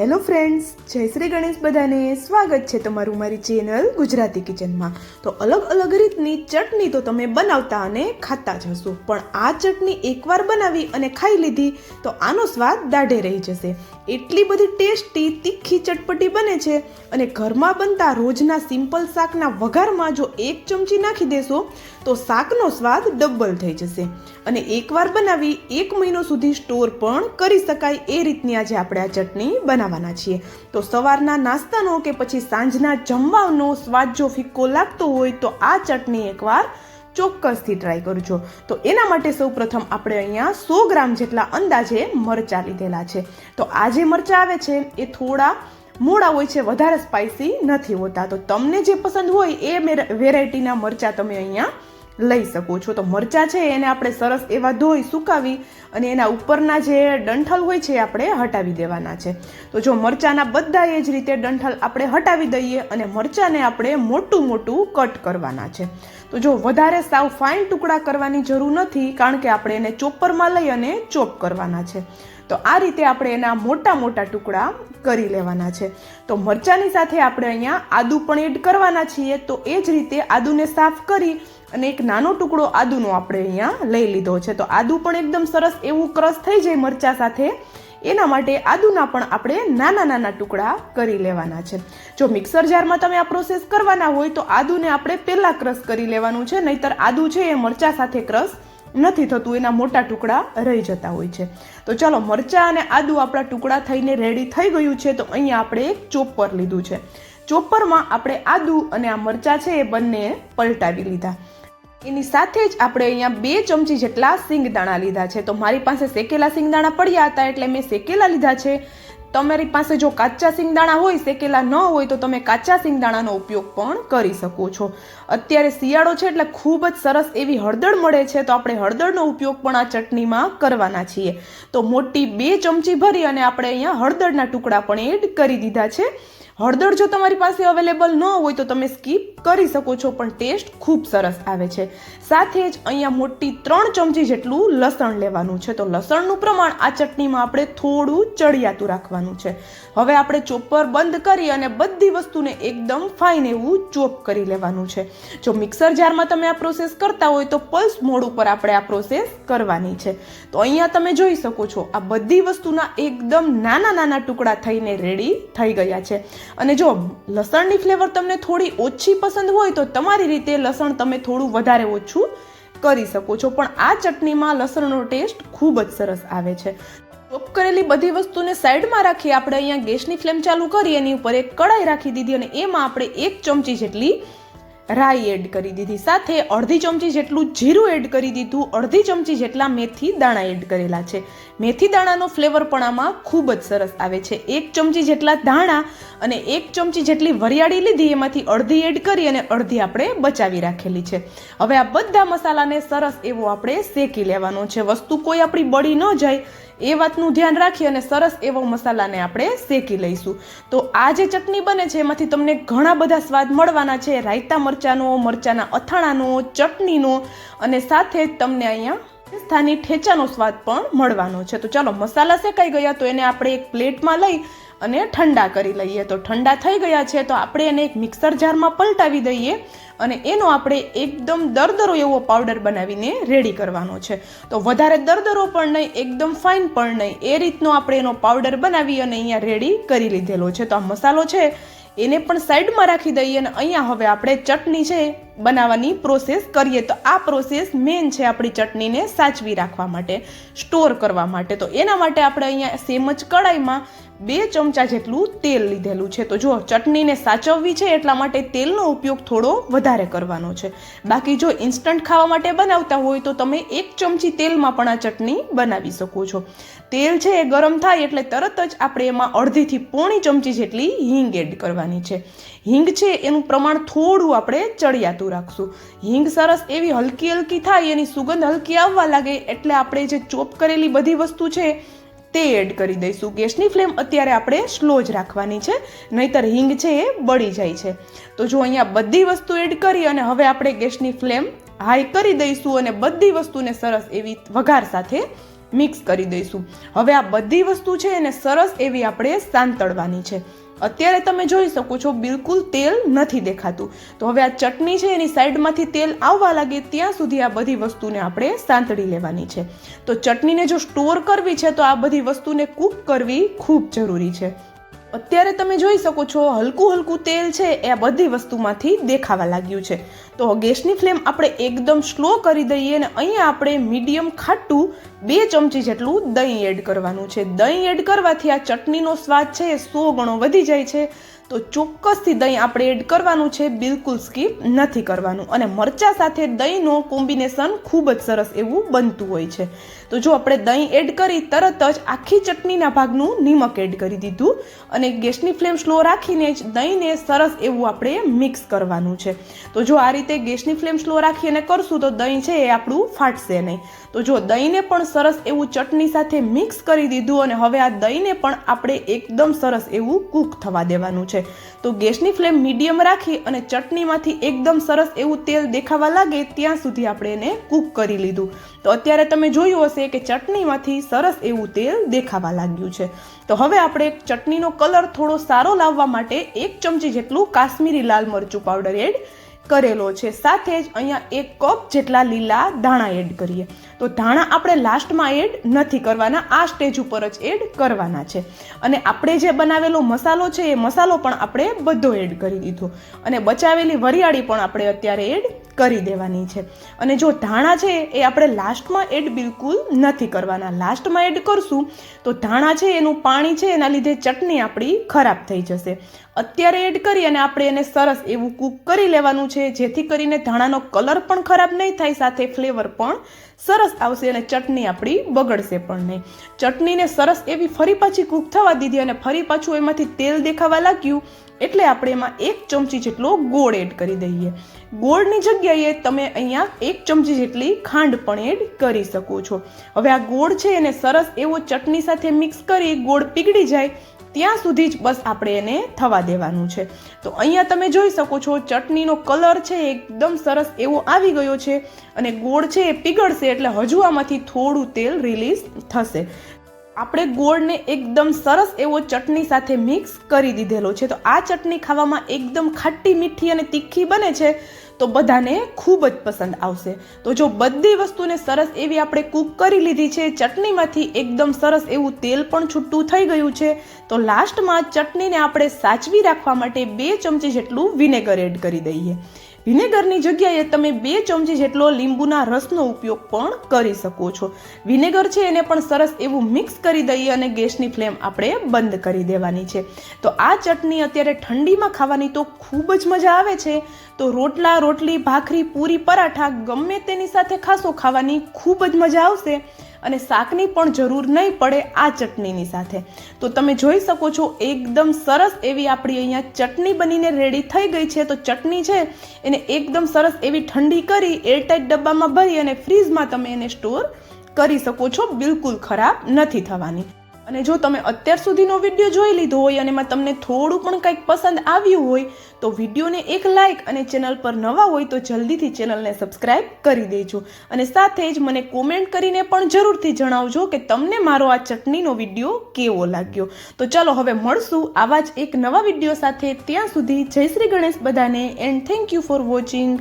Hello friends, જય શ્રી ગણેશ બધાને સ્વાગત છે તમારું મારી ચેનલ ગુજરાતી કિચનમાં. તો અલગ અલગ રીતની ચટણી તો તમે બનાવતા અને ખાતા જ હશો, પણ આ ચટણી એકવાર બનાવી અને ખાઈ લીધી તો આનો સ્વાદ દાઢે રહી જશે. એટલી બધી ટેસ્ટી, તીખી ચટપટી બને છે અને ઘરમાં બનતા રોજના સિમ્પલ શાકના વઘારમાં જો એક ચમચી નાખી દેશો, તો શાકનો સ્વાદ ડબલ થઈ જશે. અને એકવાર બનાવી, એક મહિનો સુધી સ્ટોર પણ કરી શકાય એ રીતની આજે આપણે આ ચટણી બનાવવાના છીએ. તો સવારના નાસ્તાનો કે પછી સાંજના જમવાનો સ્વાદ જો ફિક્કો લાગતો હોય, તો આ ચટણી એકવાર ચોક્કસથી ટ્રાય કરજો તો એના માટે સૌ પ્રથમ આપણે અહીંયા સો ગ્રામ જેટલા અંદાજે મરચાં લીધેલા છે. તો આ જે મરચાં આવે છે, એ થોડા મોડા હોય છે, વધારે સ્પાઇસી નથી હોતા. તો તમને જે પસંદ હોય એ વેરાયટીના મરચાં તમે અહીંયા લઈ શકો છો. તો મરચાં છે એને આપણે સરસ એવા ધોઈ સુકાવી અને એના ઉપરના જે ડંઠલ હોય છે એ આપણે હટાવી દેવાના છે. તો જો મરચાંના બધા એ જ રીતે ડંઠલ આપણે હટાવી દઈએ અને મરચાંને આપણે મોટું મોટું કટ કરવાના છે. તો જો વધારે સાવ ફાઇન ટુકડા કરવાની જરૂર નથી, કારણ કે આપણે એને ચોપરમાં લઈ અને ચોપ કરવાના છે. તો આ રીતે આપણે એના મોટા મોટા ટુકડા કરી લેવાના છે. તો મરચાંની સાથે આપણે અહીંયા આદુ પણ એડ કરવાના છીએ. તો એ જ રીતે આદુને સાફ કરી અને એક નાનો ટુકડો આદુનો આપણે અહીંયા લઈ લીધો છે. તો આદુ પણ એકદમ સરસ એવું ક્રશ થઈ જાય મરચા સાથે. એના માટે આદુના પણ આપણે નાના નાના ટુકડા કરી લેવાના છે. જો મિક્સર જારમાં તમે આ પ્રોસેસ કરવાના હોય તો આદુને આપણે પહેલાં ક્રશ કરી લેવાનું છે, નહીતર આદુ છે એ મરચા સાથે ક્રશ નથી થતું, એના મોટા ટુકડા રહી જતા હોય છે. તો ચાલો મરચા અને આદુ આપણા ટુકડા થઈને રેડી થઈ ગયું છે, તો અહીંયા આપણે એક ચોપર લીધું છે. ચોપરમાં આપણે આદુ અને આ મરચા છે એ બંને પલટાવી લીધા. એની સાથે જ આપણે અહીંયા બે ચમચી જેટલા સિંગદાણા લીધા છે. તો મારી પાસે શેકેલા સિંગદાણા પડ્યા હતા એટલે મેં શેકેલા લીધા છે. તમારી પાસે જો કાચા સિંગદાણા હોય, શેકેલા ન હોય, તો તમે કાચા સિંગદાણાનો ઉપયોગ પણ કરી શકો છો. અત્યારે શિયાળો છે એટલે ખૂબ જ સરસ એવી હળદર મળે છે, તો આપણે હળદરનો ઉપયોગ પણ આ ચટણીમાં કરવાના છીએ. તો મોટી બે ચમચી ભરી અને આપણે અહીંયા હળદરના ટુકડા પણ એડ કરી દીધા છે. હળદર જો તમારી પાસે અવેલેબલ ન હોય તો તમે સ્કીપ કરી શકો છો, પણ ટેસ્ટ ખૂબ સરસ આવે છે. સાથે જ અહીંયા મોટી ત્રણ ચમચી જેટલું લસણ લેવાનું છે. તો લસણનું પ્રમાણ આ ચટણીમાં આપણે થોડું ચડિયાતું રાખવાનું છે. હવે આપણે ચોપર બંધ કરી અને બધી વસ્તુને એકદમ ફાઇન એવું ચોપ કરી લેવાનું છે. જો મિક્સર જારમાં તમે આ પ્રોસેસ કરતા હોય તો પલ્સ મોડ ઉપર આપણે આ પ્રોસેસ કરવાની છે. તો અહીંયા તમે જોઈ શકો છો, આ બધી વસ્તુના એકદમ નાના નાના ટુકડા થઈને રેડી થઈ ગયા છે. અને જો લસણની ફ્લેવર તમને થોડી ઓછી પસંદ હોય તો તમારી રીતે લસણ તમે થોડું વધારે ઓછું કરી શકો છો. પણ આ ચટણીમાં લસણનો ટેસ્ટ ખૂબ જ સરસ આવે છે. ચોપ કરેલી બધી વસ્તુને સાઈડમાં રાખી આપણે અહીંયા ગેસની ફ્લેમ ચાલુ કરી, એની ઉપર એક કડાઈ રાખી દીધી અને એમાં આપણે એક ચમચી જેટલી રાઈ એડ કરી દીધી. સાથે અડધી ચમચી જેટલું જીરું એડ કરી દીધું. અડધી ચમચી જેટલા મેથી દાણા એડ કરેલા છે. મેથી દાણાનો ફ્લેવર પણ આમાં ખૂબ જ સરસ આવે છે. એક ચમચી જેટલા દાણા અને એક ચમચી જેટલી વરિયાળી લીધી. એમાંથી અડધી એડ કરી અને અડધી આપણે બચાવી રાખેલી છે. હવે આ બધા મસાલાને સરસ એવો આપણે શેકી લેવાનો છે. વસ્તુ કોઈ આપણી બળી ન જાય એ વાતનું ધ્યાન રાખી અને સરસ એવો મસાલાને આપણે શેકી લઈશું. તો આ જે ચટણી બને છે, એમાંથી તમને ઘણા બધા સ્વાદ મળવાના છે. રાયતા મરચાંનો, મરચાંના અથાણાનો, ચટણીનો અને સાથે તમને અહીંયા સ્થાની ઠેચાનો સ્વાદ પણ મળવાનો છે. તો ચાલો, મસાલા શેકાઈ ગયા તો એને આપણે એક પ્લેટમાં લઈ અને ઠંડા કરી લઈએ. તો ઠંડા થઈ ગયા છે તો આપણે એને એક મિક્સર જારમાં પલટાવી દઈએ અને એનો આપણે એકદમ દરદરો એવો પાવડર બનાવીને રેડી કરવાનો છે. તો વધારે દરદરો પણ નહીં, એકદમ ફાઇન પણ નહીં. એ રીતનો આપણે એનો પાવડર બનાવી અને અહીંયા રેડી કરી લીધેલો છે. તો આ મસાલો છે, એને પણ સાઈડમાં રાખી દઈએ અને અહીંયા હવે આપણે ચટણી છે બનાવવાની પ્રોસેસ કરીએ. તો આ પ્રોસેસ મેઇન છે આપણી ચટણીને સાચવી રાખવા માટે સ્ટોર કરવા માટે. તો એના માટે આપણે અહીંયા સેમ જ કડાઈમાં બે ચમચા જેટલું તેલ લીધેલું છે. તો જો ચટણીને સાચવવી છે એટલા માટે તેલનો ઉપયોગ થોડો વધારે કરવાનો છે. બાકી જો ઇન્સ્ટન્ટ ખાવા માટે બનાવતા હોય તો તમે એક ચમચી તેલમાં પણ આ ચટણી બનાવી શકો છો. તેલ છે એ ગરમ થાય એટલે તરત જ આપણે એમાં અડધીથી પોણી ચમચી જેટલી હિંગ એડ કરવાની છે. હિંગ છે એનું પ્રમાણ થોડું આપણે ચડિયાતું રાખશું. હિંગ સરસ એવી હલકી હલકી થાય, એની સુગંધ હલકી આવવા લાગે એટલે આપણે જે ચોપ કરેલી બધી વસ્તુ છે તે એડ કરી દઈશું. ગેસની ફ્લેમ અત્યારે આપણે સ્લો જ રાખવાની છે, નહીતર હિંગ છે એ બળી જાય છે. તો જો અહીંયા બધી વસ્તુ એડ કરી અને હવે આપણે ગેસની ફ્લેમ હાઈ કરી દઈશું અને બધી વસ્તુને સરસ એવી વઘાર સાથે મિક્સ કરી દઈશું. હવે આ બધી વસ્તુ છે એને સરસ એવી આપણે સાંતળવાની છે. અત્યારે તમે જોઈ શકો છો બિલકુલ તેલ નથી દેખાતું. તો હવે આ ચટણી છે એની સાઈડમાંથી તેલ આવવા લાગે ત્યાં સુધી આ બધી વસ્તુને આપણે સાંતળી લેવાની છે. તો ચટણીને જો સ્ટોર કરવી છે તો આ બધી વસ્તુને કૂક કરવી ખૂબ જરૂરી છે. અત્યારે તમે જોઈ શકો છો, હલકું હલકું તેલ છે એ આ બધી વસ્તુમાંથી દેખાવા લાગ્યું છે. તો ગેસની ફ્લેમ આપણે એકદમ સ્લો કરી દઈએ અને અહીંયા આપણે મીડિયમ ખાટું બે ચમચી જેટલું દહીં એડ કરવાનું છે. દહીં એડ કરવાથી આ ચટણીનો સ્વાદ છે એ સો ગણો વધી જાય છે. તો ચોક્કસથી દહીં આપણે એડ કરવાનું છે, બિલકુલ સ્કીપ નથી કરવાનું. અને મરચા સાથે દહીંનો કોમ્બિનેશન ખૂબ જ સરસ એવું બનતું હોય છે. તો જો આપણે દહીં એડ કરી, તરત જ આખી ચટણીના ભાગનું નિમક એડ કરી દીધું અને ગેસની ફ્લેમ સ્લો રાખીને જ દહીંને સરસ એવું આપણે મિક્સ કરવાનું છે. તો જો આ રીતે ગેસની ફ્લેમ સ્લો રાખી અને કરશું તો દહીં છે એ આપણું ફાટશે નહીં. તો જો દહીંને પણ સરસ એવું ચટણી સાથે મિક્સ કરી દીધું અને હવે આ દહીંને પણ આપણે એકદમ સરસ એવું કૂક થવા દેવાનું છે. તો ગેસની ફ્લેમ મીડિયમ રાખી અને ચટણીમાંથી એકદમ સરસ એવું તેલ દેખાવા લાગે ત્યાં સુધી આપણે એને કૂક કરી લીધું. તો અત્યારે તમે જોયું હશે કે ચટણીમાંથી સરસ એવું તેલ દેખાવા લાગ્યું છે. તો હવે આપણે ચટણીનો કલર થોડો સારો લાવવા માટે એક ચમચી જેટલું કાશ્મીરી લાલ મરચું પાવડર એડ કરેલો છે. સાથે જ અહીંયા એક કપ જેટલા લીલા ધાણા એડ કરીએ. તો ધાણા આપણે લાસ્ટમાં એડ નથી કરવાના, આ સ્ટેજ ઉપર જ એડ કરવાના છે. અને આપણે જે બનાવેલો મસાલો છે, એ મસાલો પણ આપણે બધો એડ કરી દીધો. અને બચાવેલી વરિયાળી પણ આપણે અત્યારે એડ કરી દેવાની છે. અને જો ધાણા છે એ આપણે લાસ્ટમાં એડ બિલકુલ નથી કરવાના. લાસ્ટમાં એડ કરશું તો ધાણા છે, એનું પાણી છે, એના લીધે ચટણી આપણી ખરાબ થઈ જશે. અત્યારે એડ કરી અને આપણે એને સરસ એવું કૂક કરી લેવાનું છે, જેથી કરીને ધાણાનો કલર પણ ખરાબ નહીં થાય, સાથે ફ્લેવર પણ સરસ આવશે અને ચટણી આપણી બગડશે પણ નહીં. ચટણીને સરસ એવી ફરી પાછી કૂક થવા દીધી અને ફરી પાછું એમાંથી તેલ દેખાવા લાગ્યું એટલે આપણે એમાં એક ચમચી જેટલો ગોળ એડ કરી દઈએ. ગોળની જગ્યાએ તમે અહીંયા એક ચમચી જેટલી ખાંડ પણ એડ કરી શકો છો. હવે આ ગોળ છે એને સરસ એવો ચટણી સાથે મિક્સ કરી ગોળ પીગળી જાય, ત્યાં સુધી જ બસ આપણે એને થવા દેવાનું છે. તો અહીંયા તમે જોઈ શકો છો ચટણીનો કલર છે એકદમ સરસ એવો આવી ગયો છે અને ગોળ છે એ પીગળશે એટલે હજુ આમાંથી થોડું તેલ રિલીઝ થશે. આપણે ગોળને એકદમ સરસ એવો ચટણી સાથે મિક્સ કરી દીધેલો છે. તો આ ચટણી ખાવામાં એકદમ ખાટી મીઠી અને તીખી બને છે તો બધાને ખૂબ જ પસંદ આવશે. તો જો બધી વસ્તુને સરસ એવી આપણે કૂક કરી લીધી છે, ચટણીમાંથી એકદમ સરસ એવું તેલ પણ છૂટું થઈ ગયું છે. તો લાસ્ટમાં ચટણીને આપણે સાચવી રાખવા માટે બે ચમચી જેટલું વિનેગર એડ કરી દઈએ. વિનેગરની જગ્યાએ તમે બે ચમચી જેટલો લીંબુના રસનો ઉપયોગ પણ કરી શકો છો. વિનેગર છે એને પણ સરસ એવું મિક્સ કરી દઈએ અને ગેસની ફ્લેમ આપણે બંધ કરી દેવાની છે. તો આ ચટણી અત્યારે ઠંડીમાં ખાવાની તો ખૂબ જ મજા આવે છે. તો રોટલા, રોટલી, ભાખરી, પૂરી, પરાઠા ગમે તેની સાથે ખાસો ખાવાની ખૂબ જ મજા આવશે. અને શાકની પણ જરૂર નહીં પડે આ ચટણીની સાથે. તો તમે જોઈ શકો છો, એકદમ સરસ એવી આપણી અહીંયા ચટણી બનીને રેડી થઈ ગઈ છે. તો ચટણી છે, એને એકદમ સરસ એવી ઠંડી કરી એરટાઈટ ડબ્બામાં ભરી અને ફ્રીઝમાં તમે એને સ્ટોર કરી શકો છો. બિલકુલ ખરાબ નથી થવાની. અને જો તમે અત્યાર સુધીનો વીડિયો જોઈ લીધો હોય અને એમાં તમને થોડું પણ કંઈક પસંદ આવ્યું હોય, તો વિડીયોને એક લાઇક અને ચેનલ પર નવા હોય તો જલ્દીથી ચેનલને સબસ્ક્રાઇબ કરી દેજો. અને સાથે જ મને કોમેન્ટ કરીને પણ જરૂરથી જણાવજો કે તમને મારો આ ચટણીનો વીડિયો કેવો લાગ્યો. તો ચાલો હવે મળશું આવા જ એક નવા વીડિયો સાથે. ત્યાં સુધી જય શ્રી ગણેશ બધાને and thank you for watching